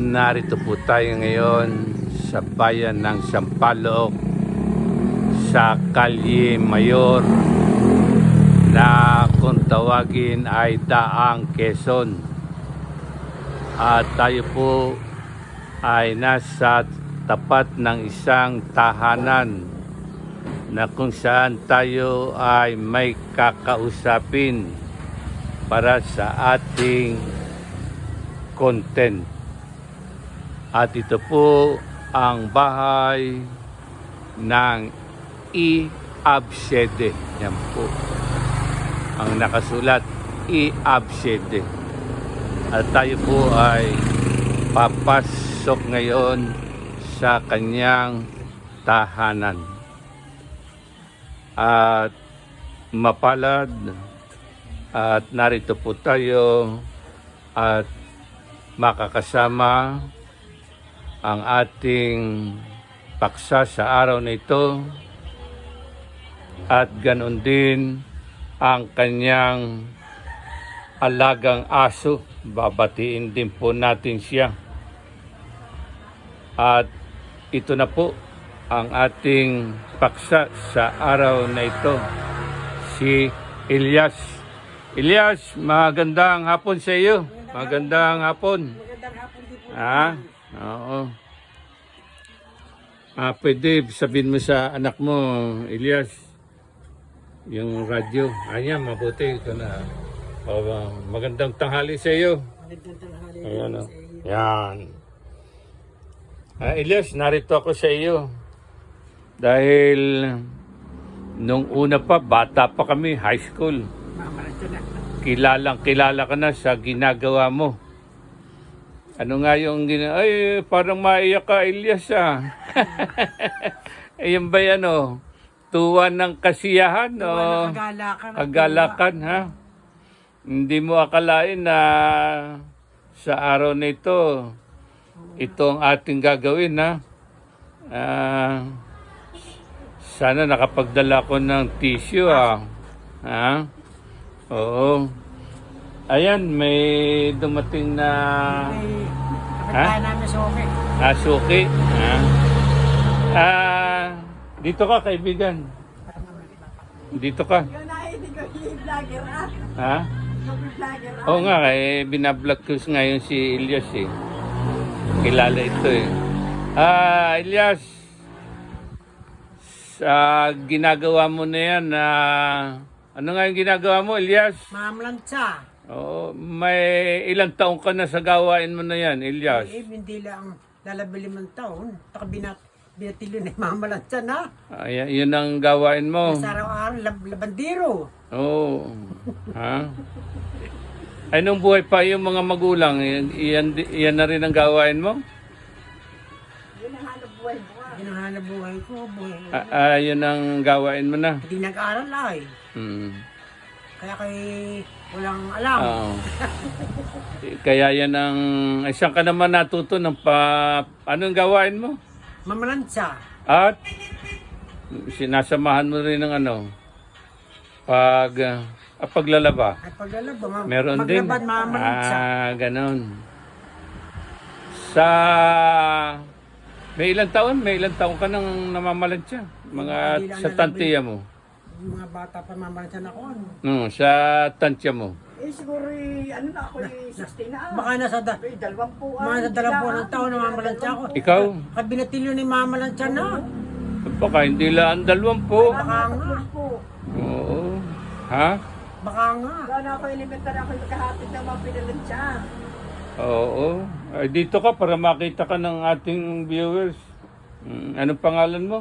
Narito po tayo ngayon sa bayan ng Sampaloc sa Kalye Mayor na kung tawagin ay Daang Quezon. At tayo po ay nasa tapat ng isang tahanan na kung saan tayo ay may kakausapin para sa ating content. At ito po ang bahay ng I-Absede. Yan po. Ang nakasulat, I-Absede. At tayo po ay papasok ngayon sa kanyang tahanan. At mapalad at narito po tayo at makakasama ang ating paksa sa araw na ito at ganon din ang kanyang alagang aso. Babatiin din po natin siya. At ito na po ang ating paksa sa araw na ito. Si Elias. Elias, magandang hapon sa iyo. Magandang hapon. Magandang hapon din po. Ha? Oo. Ah, pwede sabihin mo sa anak mo, Elias, yung radyo. Ayan, mabuti ito na. Oh, magandang tanghali sa iyo. Magandang tanghali Ayan, oh. sa inyo. Yan. Ah, Elias, narito ako sa iyo. Dahil nung una pa, bata pa kami, high school. Kilalang kilala ka na sa ginagawa mo. Ano nga yung gina... Ay, parang maiyak ka, Elias, ah. Ayun ba yan, oh? Tuwan ng kasiyahan, oh. Kagalakan. Kagalakan, ha? Hindi mo akalain na sa araw na ito, ito ang ating gagawin, ha? Ah, sana nakapagdala ko ng tissue, ah. Ha? Oo. Ayan, may dumating na May Ha? kapitbahay namin sa okay. asuki. Ha? Ah, dito ka, kaibigan. Dito ka. Yun ay, hindi ko i-vlogger ah. Ha? Vlogger Oo nga, eh, binablog ko ngayon si Elias eh. Kilala ito eh. Ah, Elias, sa ginagawa mo na yan, na ano nga yung ginagawa mo, Elias? Mamlantsa. Oo, may ilang taong ka na sa gawain mo na yan, Elias. Eh, hindi lang lalabili man taon. Taka binat, binatilo na yung mamalantsa na. Ay, yun ang gawain mo. Sa araw-araw, lab, labandiro. Oo. Ha? Ay, nung buhay pa yung mga magulang, yan, yan, yan na rin ang gawain mo? Yun ang hanap buhay ko. Yun ang hanap buhay ko. Buhay. Ah, ah, yun ang gawain mo na. Hindi nag-aaral ay. Hmm. Kaya kay walang alam. Oo. Kaya yan ang... Ay, saan ka naman natuto ng pa... Anong gawain mo? Mamalantsa. At sinasamahan mo rin ng ano? Pag... ah, paglalaba. At paglalaba, ma- Meron din. maglabad, mamalantsa. Ah, ganon. Sa... May ilang taon? May ilang taon ka nang namamalansya? Mga sa tantiya mo? Yung mga bata pa mamalantsa na ako. Ano. No, sa tansya mo. Eh, siguro, eh, ano na ako, eh, 16 na. Baka nasa da, Eh, dalawang po. mga nasa dalawang ng taon na mamalantsa ako. Ikaw? Kabinatilyo ni mamalantsa na. Baka hindi lang dalawang po. Baka nga. po. Oo. Ha? Baka nga. Gano'n ako elementar ako yung kahapit na mga pinalansya. Oo. Ay, dito ka para makita ka ng ating viewers. Mm, anong pangalan mo?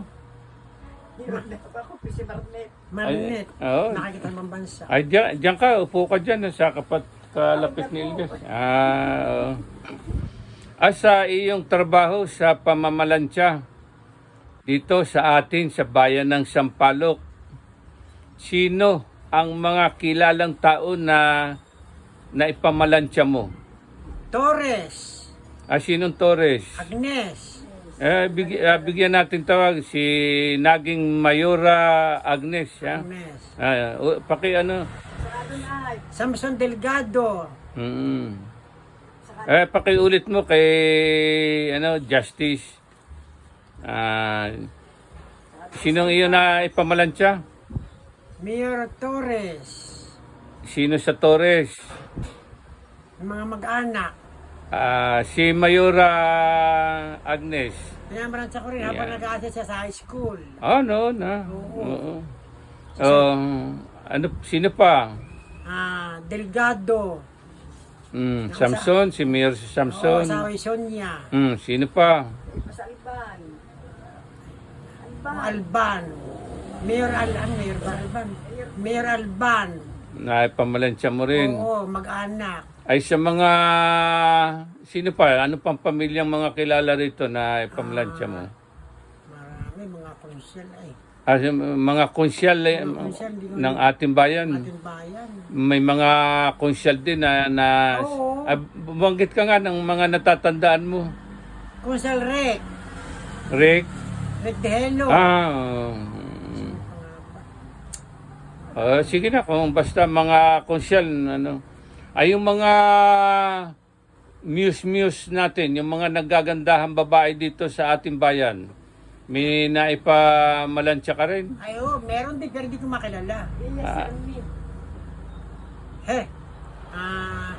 Hirap ako, Pisi Marnet. Marinet. oo. Nakikita ng bansa. Ay, diyan, diyan ka. Upo ka dyan. Sa kapat kalapit ni Elias. Ah, oo. Ah, sa iyong trabaho sa pamamalansya dito sa atin sa bayan ng Sampaloc, sino ang mga kilalang tao na na ipamalansya mo? Torres. Ah, sinong Torres? Agnes. Eh, big, ah, bigyan natin tawag si naging Mayora Agnes. Ha? Agnes. Ah, o, paki ano? Samson Delgado. Mm. Eh, pakiulit mo kay, ano, Justice. Ah, sinong iyo na ipamalansya? Mayor Torres, Sino sa Torres? yung mga mag-anak. Ah, si Mayora Agnes. Pinamaransya ko rin habang Yeah. nag-aaral siya sa high school. Oh, no, na. Oo. Oo. Oh, ano, sino pa? Ah, Delgado. Mm, Samson, si Mayor si Oo, Samson. sa Sonia. Mm, sino pa? Sa Alban. Alban. Alban. Mayor Alban. Mayor ba Alban? Mayor Alban. Naipamalansya mo rin. Oo, mag-anak. Ay sa mga sino pa? Ano pang pamilyang mga kilala rito na ipamalansya mo? Marami mga konsyel ay. Ah, mga konsyal eh, konsyal, ng ating bayan. Ating bayan. May mga konsyal din na, na Oo. ah, bumanggit ka nga ng mga natatandaan mo. Konsyel Rek. Rick? Rek de Hello. Ah. Ah, sige na kung basta mga konsyal ano. Ay yung mga muse-muse natin, yung mga nagagandahang babae dito sa ating bayan. May naipamalansya ka rin. Ay, oo, meron din pero hindi ko makilala. Si Ah. He. Ah,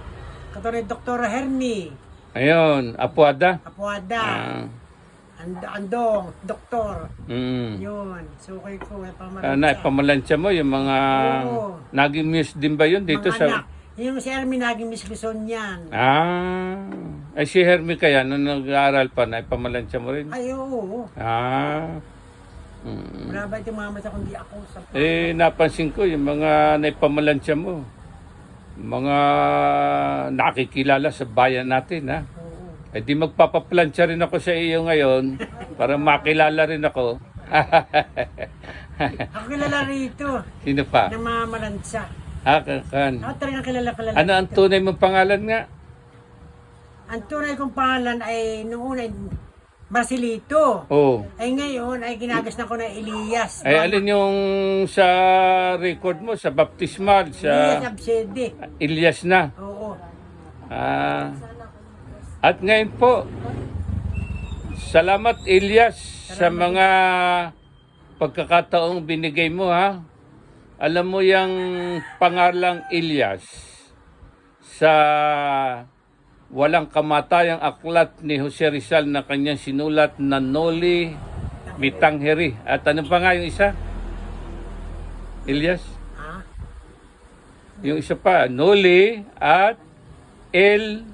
katulad Dr. Hermie. Ayun, Apuada. Apuada. Ah, And, andong, doktor. mm. Yun. Sukay ko. Eh, Ah, naipamalansya mo yung mga Oo. naging muse din ba yun dito Mga sa... anak. Yung si Hermie naging Miss Luzon yan. Ah, ay si Hermie kaya nung nag-aaral pa, naipamalansya mo rin? Ay, oo. Ah. Mm. Wala ba itong mama sa kundi ako sa Eh, napansin ko yung mga naipamalansya mo. Mga nakikilala sa bayan natin, ha? Oo. Eh, di magpapaplansya rin ako sa iyo ngayon para makilala rin ako. Ako kilala rito. Sino pa? mga malansa. Ah, kan. Ako talagang kilala kilala. Ano ang tunay mong pangalan nga? Ang tunay kong pangalan ay noong una Marcelito. Oh. Ay ngayon ay ginagasnan ko na Elias. Ay, alin yung sa record mo, sa baptismal, Elias sa Absede. Ilyas na. Oo. Ah. At ngayon po, salamat Ilyas sa mga pagkakataong binigay mo ha. Alam mo yung pangalang Ilyas sa walang kamatayang aklat ni Jose Rizal na kanyang sinulat na Noli Mitangheri. At ano pa nga yung isa? Ilyas? Ha? Yung isa pa, Noli at El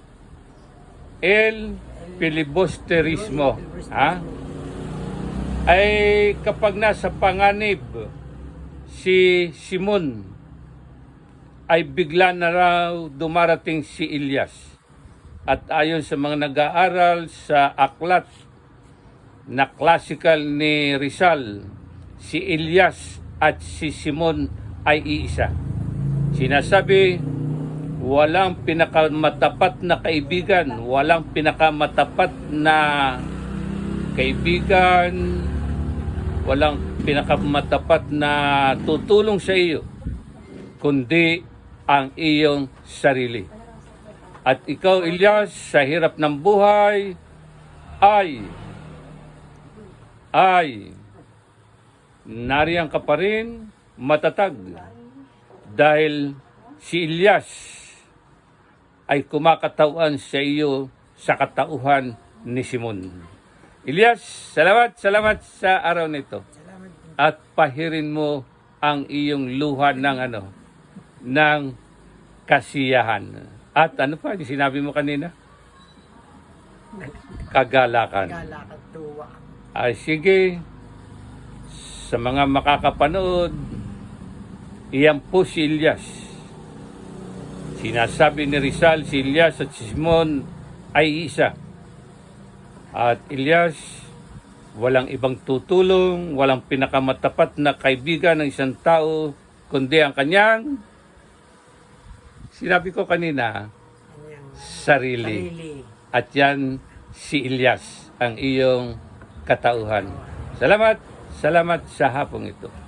El Filibusterismo. Ha? Ay kapag nasa panganib si Simon ay bigla na raw dumarating si Ilyas. At ayon sa mga nag-aaral sa aklat na classical ni Rizal, si Ilyas at si Simon ay iisa. Sinasabi, walang pinakamatapat na kaibigan, walang pinakamatapat na kaibigan, walang pinakamatapat na tutulong sa iyo, kundi ang iyong sarili. At ikaw, Ilyas, sa hirap ng buhay, ay, ay, nariyan ka pa rin matatag dahil si Ilyas ay kumakatawan sa iyo sa katauhan ni Simon. Ilyas, salamat, salamat sa araw nito. At pahirin mo ang iyong luha ng ano, ng kasiyahan. At ano pa, yung sinabi mo kanina? Kagalakan. Galakad tuwa. Ay sige, sa mga makakapanood, iyan po si Ilyas. Sinasabi ni Rizal, si Ilyas at si Simon ay isa. At Ilyas, walang ibang tutulong, walang pinakamatapat na kaibigan ng isang tao, kundi ang kanyang, sinabi ko kanina, sarili. sarili. At yan si Ilyas, ang iyong katauhan. Salamat, salamat sa hapong ito.